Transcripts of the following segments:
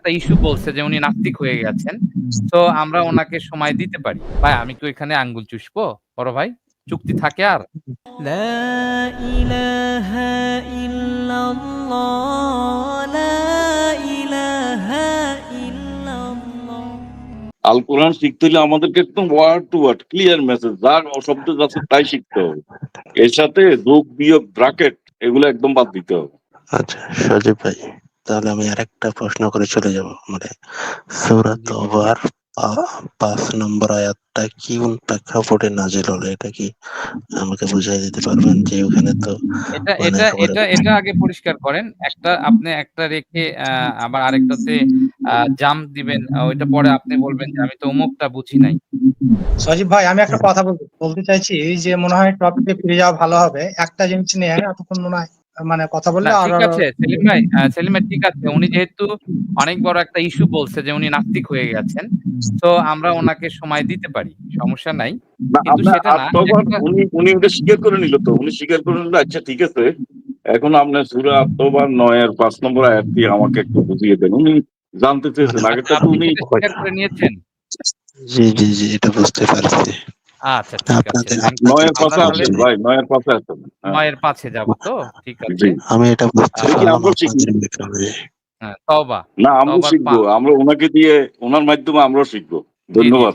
একটা ইস্যু বলছে যে উনি নাস্তিক হয়ে গেছেন। তো আমরা ওনাকে সময় দিতে পারি। ভাই আমি কি ওইখানে আঙ্গুল চুষবো? বড় ভাই চুক্তি থাকে আর? আল কোরআন শিখতে হলে আমাদেরকে একদম word to word clear message যার অশব্দ আছে তাই শিখতে হবে। এর সাথে যোগ বিয়োগ ব্রাকেট এগুলো একদম বাদ দিতে হবে। আচ্ছা সজীব ভাই। তাহলে আমি আরেকটা প্রশ্ন করে চলে যাব মানে সূরা তওবার পাঁচ নম্বর আয়াতটা কি কোন প্রেক্ষাপটে নাজিল হলো এটা কি আমাকে বুঝাই দিতে পারবেন যে ওখানে তো এটা এটা এটা এটা আগে পরিষ্কার করেন। একটা আপনি একটা রেখে আবার আরেকটাতে আ জাম্প দিবেন। ওইটা পরে আপনি বলবেন যে আমি তো অমুকটা বুঝি নাই। সজীব ভাই আমি একটা কথা বলতে বলতে চাইছি যে মনে হয় টপিকে ফিরে যাওয়া ভালো হবে একটা জিনিস নিয়ে এতক্ষণ মনে হয় মানে কথা বললে আর ঠিক আছে সেলিম ভাই, সেলিম ভাই ঠিক আছে। উনি যেহেতু অনেক বড় একটা ইস্যু বলছে যে উনি নাস্তিক হয়ে গেছেন। তো আমরা ওনাকে সময় দিতে পারি। সমস্যা নাই। কিন্তু সেটা না উনি উনি ওটা স্বীকার করে নিল তো উনি স্বীকার করে নিল আচ্ছা ঠিক আছে এখন আপনার সুরা আত্মবার নয়ের পাঁচ নম্বর আয়াত দিয়ে আমাকে একটু বুঝিয়ে দেন উনি জানতে চেয়েছেন আগেরটা তো উনি করে নিয়েছেন? জি জি জি এটা বুঝতে পারছি আচ্ছা ঠিক আছে। নয়ের আমরা পাশে ভাই নয়ের পাশে আছেন হ্যাঁ, নয়ের পাঁচে যাব তো? ঠিক আছে। আমি এটা হ্যাঁ, তওবা। না তওবার শিখব আমরা ওনাকে দিয়ে ওনার মাধ্যমে আমরাও শিখব ধন্যবাদ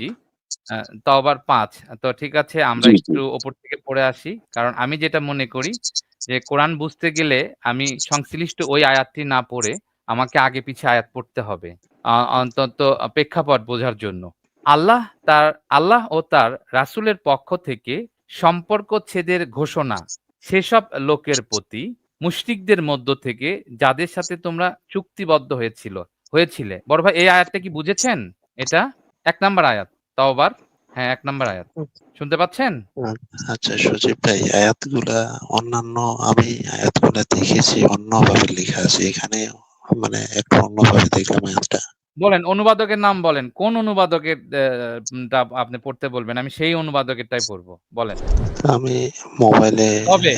তওবার ৫ তো ঠিক আছে আমরা একটু উপর থেকে পড়ে আসি। কারণ আমি যেটা মনে করি যে কোরআন বুঝতে গেলে আমি সংশ্লিষ্ট ওই আয়াতটি না পড়ে আমাকে আগে পিছে আয়াত পড়তে হবে। অন্তত প্রেক্ষাপট বোঝার জন্য। আল্লাহ তার আল্লাহ ও তার রাসূলের পক্ষ থেকে সম্পর্ক ছেদের ঘোষণা সেসব লোকের প্রতি মুশরিকদের মধ্য থেকে যাদের সাথে তোমরা চুক্তিবদ্ধ হয়েছিল হয়েছিলে। বড় ভাই এই আয়াতটা কি বুঝেছেন? এটা এক নাম্বার আয়াত। তাওবার হ্যাঁ এক নাম্বার আয়াত। শুনতে পাচ্ছেন? আচ্ছা সজীব ভাই আয়াতগুলা অন্যান্য আমি আয়াতগুলা দেখেছি অন্যভাবে লেখা আছে এখানে মানে একটু অন্যভাবে দেখলাম আয়াতটা বলেন অনুবাদকের নাম বলেন। কোন অনুবাদকের আপনি পড়তে বলবেন? আমি সেই অনুবাদকেরটাই পড়ব। বলেন। আমি মোবাইলে তবে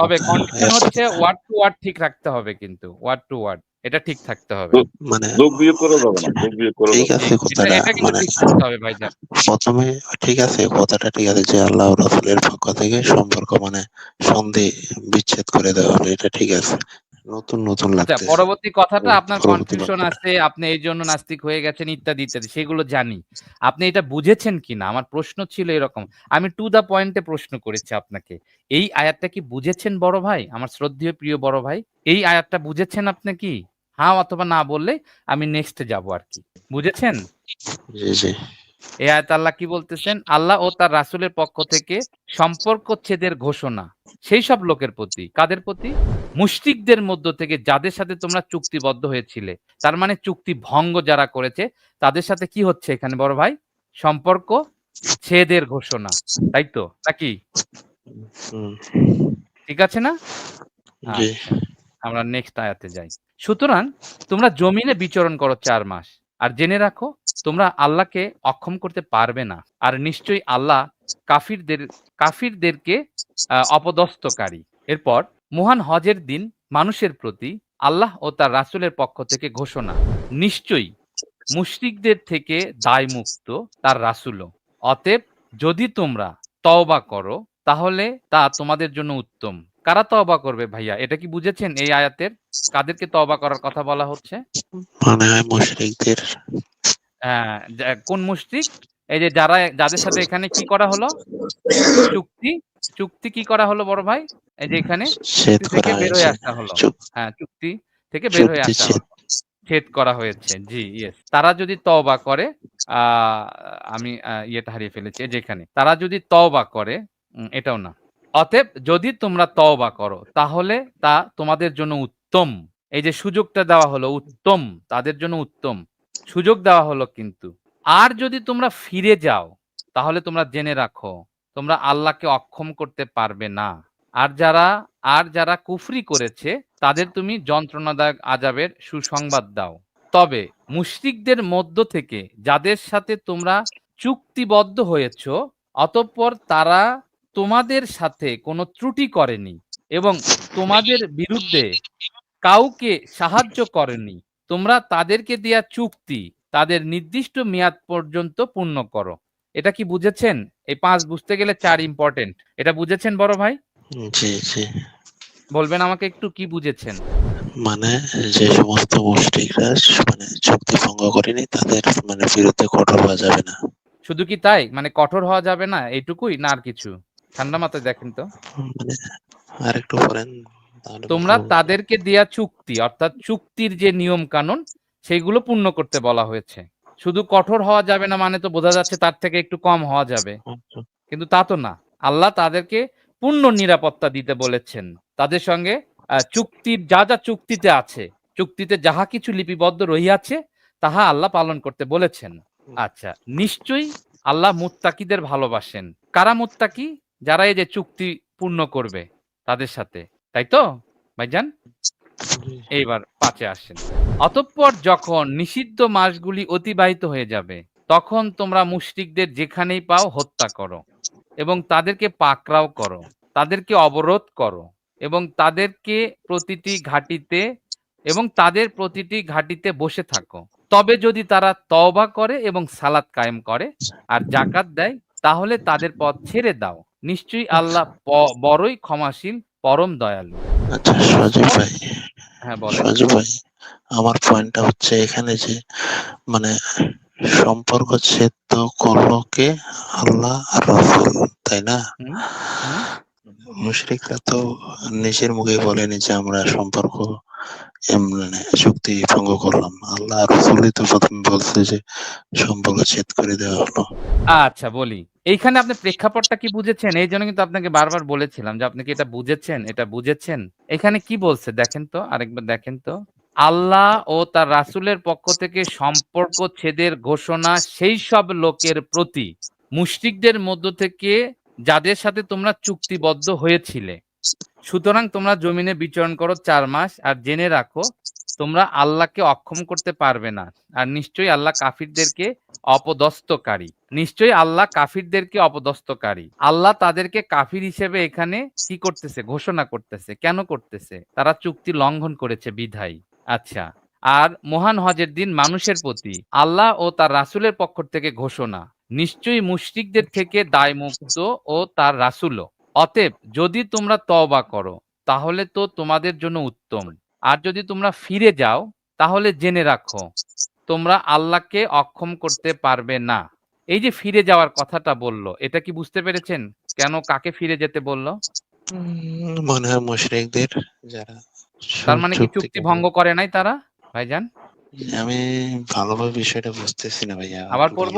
তবে কন্ডিশন হচ্ছে ওয়ার্ড টু ওয়ার্ড ঠিক রাখতে হবে কিন্তু। ওয়ার্ড টু ওয়ার্ড এটা ঠিক থাকতে হবে। মানে যোগ বিয়োগ করা যাবে না যোগ বিয়োগ করা ঠিক আছে এটা কথাটা মানে ঠিক থাকতে হবে ভাইজান। প্রথমে ঠিক আছে কথাটা ঠিক আছে যে আল্লাহ ও রাসূলের পক্ষ থেকে সম্পর্ক মানে সন্ধি বিচ্ছেদ করে দেওয়া হলো এটা ঠিক আছে নতুন নতুন আচ্ছা লাগতেছে পরবর্তী কথাটা আপনার কনফিউশন আছে, আপনি এইজন্য নাস্তিক হয়ে গেছেন ইত্যাদি, ইত্যাদি সেগুলো জানি। আপনি এটা বুঝেছেন কিনা? আমার প্রশ্ন ছিল এরকম। আমি টু দ্যা পয়েন্ট প্রশ্ন করেছি আপনাকে। এই আয়াতটা কি বুঝেছেন বড় ভাই? আমার শ্রদ্ধেয় প্রিয় বড় ভাই? এই আয়াতটা বুঝেছেন আপনি কি? হ্যাঁ অথবা না বললে আমি নেক্সট যাব আরকি। বুঝেছেন? জি জি এই আয়াতে আল্লাহ কি বলতেছেন? আল্লাহ ও তার রাসূলের পক্ষ থেকে সম্পর্ক ছেদের ঘোষণা সেই সব লোকের প্রতি। কাদের প্রতি? মুশরিকদের মধ্য থেকে যাদের সাথে তোমরা চুক্তিবদ্ধ হয়েছিলে। তার মানে চুক্তি ভঙ্গ যারা করেছে তাদের সাথে কি হচ্ছে এখানে বড় ভাই? সম্পর্ক ছেদের ঘোষণা। তাই তো? নাকি? ঠিক আছে না? আচ্ছা। আমরা নেক্সট আয়াতে যাই। সুতরাং তোমরা জমিনে বিচরণ করো ৪ মাস। আর জেনে রাখো, তোমরা আল্লাহকে অক্ষম করতে পারবে না। আর নিশ্চয়ই আল্লাহ কাফিরদের, কাফিরদেরকে অপদস্থকারী। এরপর, মহান হজের দিন মানুষের প্রতি আল্লাহ ও তার রাসূলের পক্ষ থেকে ঘোষণা। নিশ্চয়ই মুশরিকদের থেকে দায়মুক্ত তার রাসূলও। অতএব যদি তোমরা তওবা করো, তাহলে তা তোমাদের জন্য উত্তম। কারা তওবা করবে ভাইয়া? এটা কি বুঝেছেন এই আয়াতের? কাদেরকে তবা করার কথা বলা হচ্ছে? মানে হয় মুশরিকদের কোন মুশরিক? এই যে যারা যাদের সাথে এখানে কি করা হলো? চুক্তি, চুক্তি কি করা হলো বড় ভাই? এই যে এখানে থেকে বের হয়ে আসা হলো। হ্যাঁ, চুক্তি থেকে বের হয়ে আসা ছেদ হলো। ছেদ করা হয়েছে। জি, ইয়েস। তারা যদি তওবা করে আমি ইয়েটা হারিয়ে ফেলেছি। যেখানে তারা যদি তওবা করে এটাও না। অতএব যদি তোমরা তওবা করো তাহলে তা তোমাদের জন্য উত্তম। এই যে সুযোগটা দেওয়া হলো উত্তম, তাদের জন্য উত্তম। সুযোগ দেওয়া হলো কিন্তু। আর যদি তোমরা ফিরে যাও তাহলে তোমরা জেনে রাখো তোমরা আল্লাহকে অক্ষম করতে পারবে না। আর যারা আর যারা কুফরি করেছে তাদের তুমি যন্ত্রণাদায়ক আযাবের সুসংবাদ দাও। তবে মুশরিকদের মধ্য থেকে যাদের সাথে তোমরা চুক্তিবদ্ধ হয়েছ অতঃপর তারা তোমাদের সাথে কোনো ত্রুটি করেনি এবং তোমাদের বিরুদ্ধে কাউকে সাহায্য করেনি। তোমরা তাদেরকে দেয়া চুক্তি তাদের নির্দিষ্ট মেয়াদ পর্যন্ত পূর্ণ করো। এটা কি বুঝেছেন? এই পাঁচ বুঝতে গেলে চার ইম্পর্টেন্ট এটা বুঝেছেন বড় ভাই? জি জি। বলবেন আমাকে একটু কি বুঝেছেন? মানে যে সমস্ত মুশরিকরা মানে চুক্তি ভঙ্গ করেনি তাদের মানে বিরুদ্ধে কঠোর হওয়া যাবে না। শুধু কি তাই? মানে কঠোর হওয়া যাবে না এইটুকুই না আর কিছু? ঠান্ডা মাথায় দেখেন তো। পড়েন তোমরা তাদেরকে দেয়া চুক্তি অর্থাৎ চুক্তির যে নিয়ম কানুন সেইগুলো পূর্ণ করতে বলা হয়েছে। শুধু কঠোর হওয়া যাবে না মানে তো বোঝা যাচ্ছে তার থেকে একটু কম হওয়া যাবে। আচ্ছা, কিন্তু তা তো না। আল্লাহ তাদেরকে পূর্ণ নিরাপত্তা দিতে বলেছেন। তাদের সঙ্গে চুক্তির যা যা চুক্তিতে আছে চুক্তিতে যাহা কিছু লিপিবদ্ধ রহিয়াছে তাহা আল্লাহ পালন করতে বলেছেন। আচ্ছা নিশ্চয়ই আল্লাহ মুত্তাকিদের ভালোবাসেন। কারা মুত্তাকি? যারা এই যে চুক্তি পূর্ণ করবে তাদের সাথে তাই তো ভাইজান। এইবার পাঁচে আসেন। অতঃপর যখন নিষিদ্ধ মাসগুলি অতিবাহিত হয়ে যাবে তখন তোমরা মুশরিকদের যেখানেই পাও হত্যা করো এবং তাদেরকে পাকড়াও করো তাদেরকে অবরোধ করো এবং তাদেরকে প্রতিটি ঘাটিতে এবং তাদের প্রতিটি ঘাটিতে বসে থাকো। তবে যদি তারা তওবা করে এবং সালাত কায়েম করে আর জাকাত দেয় তাহলে তাদের পথ ছেড়ে দাও। নিশ্চয়ই আল্লাহ বড়ই ক্ষমাশীল পরম দয়ালু। আচ্ছা সজীব ভাই। হ্যাঁ বলেন। সজীব ভাই আমার পয়েন্টটা হচ্ছে এখানে যে মানে সম্পর্ক ছেদ করল কে? আল্লাহ আর রসুল তাই না। মুশরিকরা তো নিজের মুখে বলেনি যে আমরা সম্পর্ক এম মানে চুক্তি ভঙ্গ করলাম। আল্লাহ আর রসুলই তো প্রথমে বলছে যে সম্পর্ক ছেদ করে দেওয়া হলো। আচ্ছা বলি। এইখানে আপনি প্রেক্ষাপটটা কি বুঝেছেন? এই জন্য কিন্তু আপনাকে বারবার বলেছিলাম যে আপনি কি এটা বুঝেছেন? এটা বুঝেছেন? এখানে কি বলছে? দেখেন তো, আরেকবার দেখেন তো। আল্লাহ ও তার রাসূলের পক্ষ থেকে সম্পর্ক ছেদের ঘোষণা সেই সব লোকের প্রতি। মুশরিকদের মধ্য থেকে যাদের সাথে তোমরা চুক্তিবদ্ধ হয়েছিলে। সুতরাং তোমরা জমিনে বিচরণ করো চার মাস আর জেনে রাখো তোমরা আল্লাহকে অক্ষম করতে পারবে না। আর নিশ্চয়ই আল্লাহ কাফিরদেরকে অপদস্থকারী। নিশ্চয়ই আল্লাহ কাফিরদেরকে অপদস্থকারী। আল্লাহ তাদেরকে কাফির হিসেবে এখানে কি করতেছে? ঘোষণা করতেছে। কেন করতেছে? তারা চুক্তি লঙ্ঘন করেছে বিধায়। আচ্ছা। আর মহান হজের দিন মানুষের প্রতি। আল্লাহ ও তার রাসূলের পক্ষ থেকে ঘোষণা। নিশ্চয়ই মুশরিকদের থেকে দায়মুক্ত ও তার রাসূলও। অতএব যদি তোমরা তওবা করো, তাহলে তো তোমাদের জন্য উত্তম। আর যদি তোমরা ফিরে যাও তাহলে জেনে রাখো তোমরা আল্লাহকে অক্ষম করতে পারবে না। এই যে ফিরে যাওয়ার কথাটা বলল এটা কি বুঝতে পেরেছেন? কেন কাকে ফিরে যেতে বলল? মনে হয় মুশরিকদের যারা তার মানে কি চুক্তি ভঙ্গ করে নাই তারা ভাইজান? আমি ভালোভাবে বিষয়টা বুঝতেছি না ভাইয়া আবার পড়ব?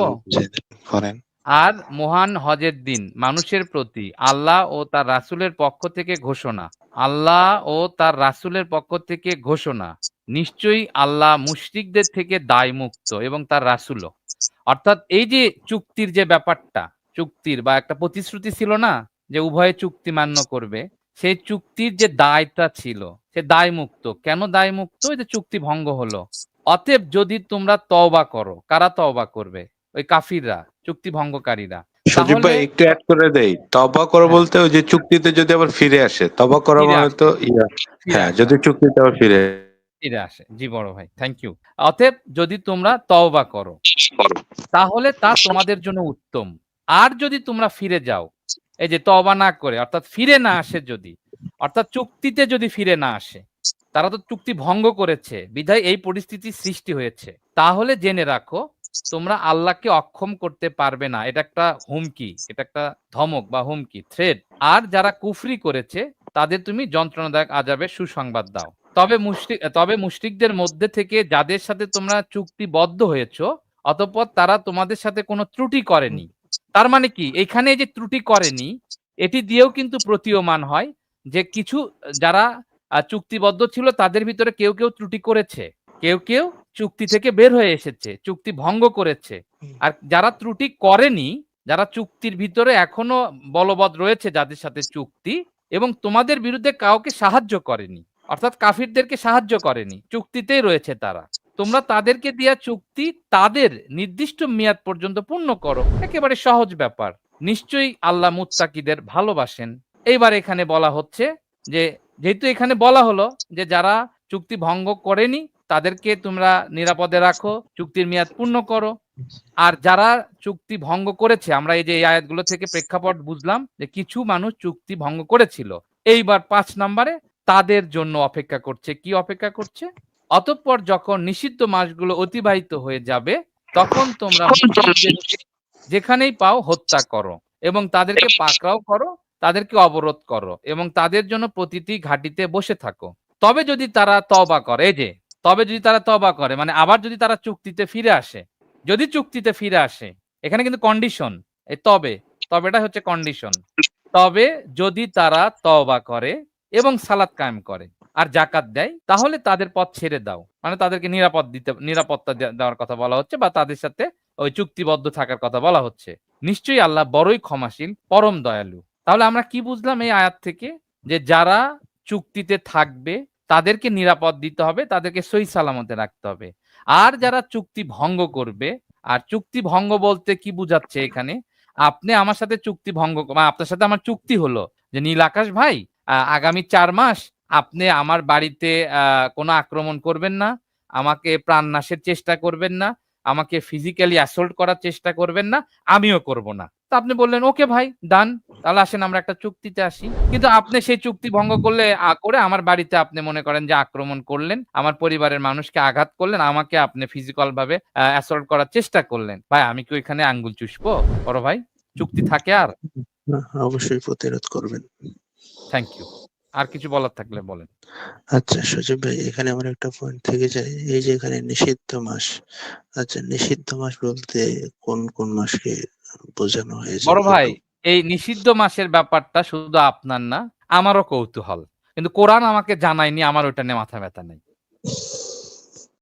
করেন। আর মহান হজের দিন মানুষের প্রতি আল্লাহ ও তার রাসূলের পক্ষ থেকে ঘোষণা। আল্লাহ ও তার রাসূলের পক্ষ থেকে ঘোষণা, নিশ্চয়ই আল্লাহ মুশরিকদের থেকে দায় মুক্ত এবং তার রাসূলও। অর্থাৎ এই যে চুক্তির যে ব্যাপারটা, চুক্তির বা একটা প্রতিশ্রুতি ছিল না যে উভয়ে চুক্তি মান্য করবে, সেই চুক্তির যে দায়টা ছিল, সে দায় মুক্ত কেন দায়মুক্ত? এই যে চুক্তি ভঙ্গ হলো। অতএব যদি তোমরা তওবা করো, কারা তওবা করবে? ওই কাফিররা, চুক্তি ভঙ্গকারীরা। সজীব ভাই একটু অ্যাড করে দেই। তবা করো হ্যাঁ। বলতে ওই যে চুক্তিতে যদি আবার ফিরে আসে তবা করা মানে। তো হ্যাঁ যদি চুক্তিতে আবার ফিরে ফিরে আসে। জি বড় ভাই থ্যাংক ইউ অতএব যদি তোমরা তওবা করো তাহলে তা তোমাদের জন্য উত্তম। আর যদি তোমরা ফিরে যাও এই যে তওবা না করে অর্থাৎ ফিরে না আসে যদি অর্থাৎ চুক্তিতে যদি ফিরে না আসে তারা তো চুক্তি ভঙ্গ করেছে বিধায় এই পরিস্থিতি সৃষ্টি হয়েছে তাহলে জেনে রাখো তোমরা আল্লাহকে অক্ষম করতে পারবে না। এটা একটা হুমকি, এটা একটা ধমক বা হুমকি থ্রেড আর যারা কুফরি করেছে, তাদের তুমি যন্ত্রণাদায়ক আজাবের সুসংবাদ দাও। তবে মুশরিক, তবে মুশরিকদের মধ্যে থেকে যাদের সাথে তোমরা চুক্তিবদ্ধ হয়েছো, অতঃপর তারা তোমাদের সাথে কোনো ত্রুটি করেনি। তার মানে কি? এখানে যে ত্রুটি করেনি, এটি দিয়েও কিন্তু প্রতীয়মান হয় যে কিছু, যারা চুক্তিবদ্ধ ছিল, তাদের ভিতরে কেউ কেউ ত্রুটি করেছে। কেউ কেউ চুক্তি থেকে বের হয়ে এসেছে চুক্তি ভঙ্গ করেছে। আর যারা ত্রুটি করেনি যারা চুক্তির ভিতরে এখনও বলবৎ রয়েছে যাদের সাথে চুক্তি এবং তোমাদের বিরুদ্ধে কাউকে সাহায্য করেনি অর্থাৎ কাফিরদেরকে সাহায্য করেনি চুক্তিতেই রয়েছে তারা। তোমরা তাদেরকে দেয়া চুক্তি তাদের নির্দিষ্ট মেয়াদ পর্যন্ত পূর্ণ করো। একেবারে সহজ ব্যাপার। নিশ্চয়ই আল্লাহ মুত্তাকিদের ভালোবাসেন। এইবার এখানে বলা হচ্ছে যে যেহেতু এখানে বলা হলো যে যারা চুক্তি ভঙ্গ করেনি তাদেরকে তোমরা নিরাপদে রাখো, চুক্তির মেয়াদ পূর্ণ করো। আর যারা চুক্তি ভঙ্গ করেছে, আমরা এই যে এই আয়াতগুলো থেকে প্রেক্ষাপট বুঝলাম যে কিছু মানুষ চুক্তি ভঙ্গ করেছিল। এইবার পাঁচ নম্বরে তাদের জন্য অপেক্ষা করছে। কি অপেক্ষা করছে? অতঃপর যখন নিষিদ্ধ মাসগুলো অতিবাহিত হয়ে যাবে, তখন তোমরা যেখানেই পাও হত্যা করো এবং তাদেরকে পাকড়াও করো, তাদেরকে অবরোধ করো এবং তাদের জন্য প্রতিটি ঘাটিতে বসে থাকো। তবে যদি তারা তবা করে যে তবে যদি তারা তবা করে মানে আবার যদি তারা চুক্তিতে ফিরে আসে, যদি চুক্তিতে ফিরে আসে, এখানে কিন্তু কন্ডিশন এই তবে তবে এটা হচ্ছে কন্ডিশন তবে যদি তারা তবা করে এবং সালাত কায়েম করে আর জাকাত দেয়, তাহলে তাদের পথ ছেড়ে দাও। মানে তাদেরকে নিরাপদ দিতে, নিরাপত্তা দেওয়ার কথা বলা হচ্ছে বা তাদের সাথে ওই চুক্তিবদ্ধ থাকার কথা বলা হচ্ছে। নিশ্চয়ই আল্লাহ বড়ই ক্ষমাশীল, পরম দয়ালু। তাহলে আমরা কি বুঝলাম এই আয়াত থেকে? যে যারা চুক্তিতে থাকবে তাদেরকে নিরাপদ দিতে হবে, তাদেরকে সই সালামতে রাখতে হবে। আর যারা চুক্তি ভঙ্গ করবে, আর চুক্তি ভঙ্গ বলতে কি বুঝাচ্ছে এখানে? আপনি আমার সাথে চুক্তি ভঙ্গ আপনার সাথে আমার চুক্তি হলো যে, নীল আকাশ ভাই আগামী চার মাস আপনি আমার বাড়িতে কোনো আক্রমণ করবেন না, আমাকে প্রাণনাশের চেষ্টা করবেন না, আমাকে ফিজিক্যালি অ্যাসল্ট করার চেষ্টা করবেন না, আমিও করব না। তা আপনি বললেন ওকে ভাই ডান তাহলে আসেন আমরা একটা চুক্তিতে আসি। কিন্তু আপনি সেই চুক্তি ভঙ্গ করলে করে আমার বাড়িতে আপনি মনে করেন যে আক্রমণ করলেন আমার পরিবারের মানুষকে আঘাত করলেন আমাকে আপনি ফিজিক্যাল ভাবে অ্যাসল্ট করার চেষ্টা করলেন। ভাই আমি কি ওইখানে আঙ্গুল চুষবো? বড় ভাই চুক্তি থাকে আর? অবশ্যই প্রতিরোধ করবেন। থ্যাংক ইউ আর কিছু বলার থাকলে বলেন। আচ্ছা সজীব ভাই এখানে আমার একটা পয়েন্ট থেকে যায়। এই যে এখানে নিষিদ্ধ মাস আচ্ছা নিষিদ্ধ মাস বলতে কোন কোন মাসকে বোঝানো হয়েছে বড় ভাই এই নিষিদ্ধ মাসের ব্যাপারটা শুধু আপনার না আমারও কৌতূহল। কিন্তু কোরআন আমাকে জানায়নি আমার ওটা নিয়ে মাথা ব্যথা নেই।